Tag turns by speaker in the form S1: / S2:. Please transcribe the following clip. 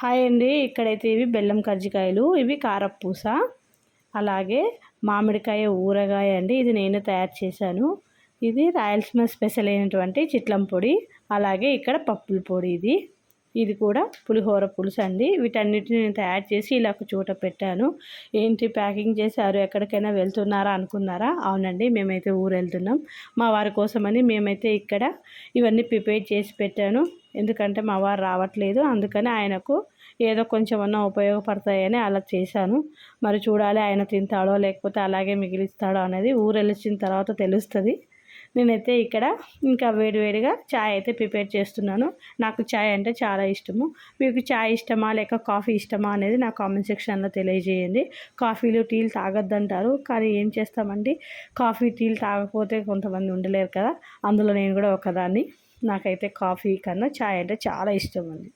S1: Hi అండి. ఇక్కడైతే ఇవి బెల్లం కజ్జికాయలు ఇవి కారపూస అలాగే మామిడికాయ ఊరగాయ అండి. ఇది నేను తయారు చేశాను. ఇది రాయలసీమ స్పెషల్ అయినటువంటి చిట్లం పొడి అలాగే ఇక్కడ పప్పుల పొడి ఇది. ఇది కూడా పులిహోర పులుసు అండి. వీటన్నిటిని నేను తయారు చేసి ఇలా ఒక చోట పెట్టాను. ఏంటి ప్యాకింగ్ చేశారు? ఎక్కడికైనా వెళ్తున్నారా అనుకున్నారా? అవునండి మేమైతే ఊరు వెళ్తున్నాం మా వారి కోసమని మేమైతే ఇక్కడ ఇవన్నీ ప్రిపేర్ చేసి పెట్టాను. ఎందుకంటే మా వారు రావట్లేదు. అందుకని ఆయనకు ఏదో కొంచెం అన్నా ఉపయోగపడతాయని అలా చేశాను. మరి చూడాలి ఆయన తింటాడో లేకపోతే అలాగే మిగిలిస్తాడో అనేది ఊరు వెళ్ళిన తర్వాత తెలుస్తుంది. నేనైతే ఇక్కడ ఇంకా వేడివేడిగా చాయ్ అయితే ప్రిపేర్ చేస్తున్నాను. నాకు చాయ్ అంటే చాలా ఇష్టము. మీకు చాయ్ ఇష్టమా లేక కాఫీ ఇష్టమా అనేది నా కామెంట్ సెక్షన్లో తెలియజేయండి. కాఫీలు టీలు తాగొద్దంటారు. కానీ ఏం చేస్తామండి? కాఫీ టీలు తాగకపోతే కొంతమంది ఉండలేరు కదా. అందులో నేను కూడా ఒకదాన్ని. నాకైతే కాఫీ కన్నా చాయ్ అంటే చాలా ఇష్టం అండి.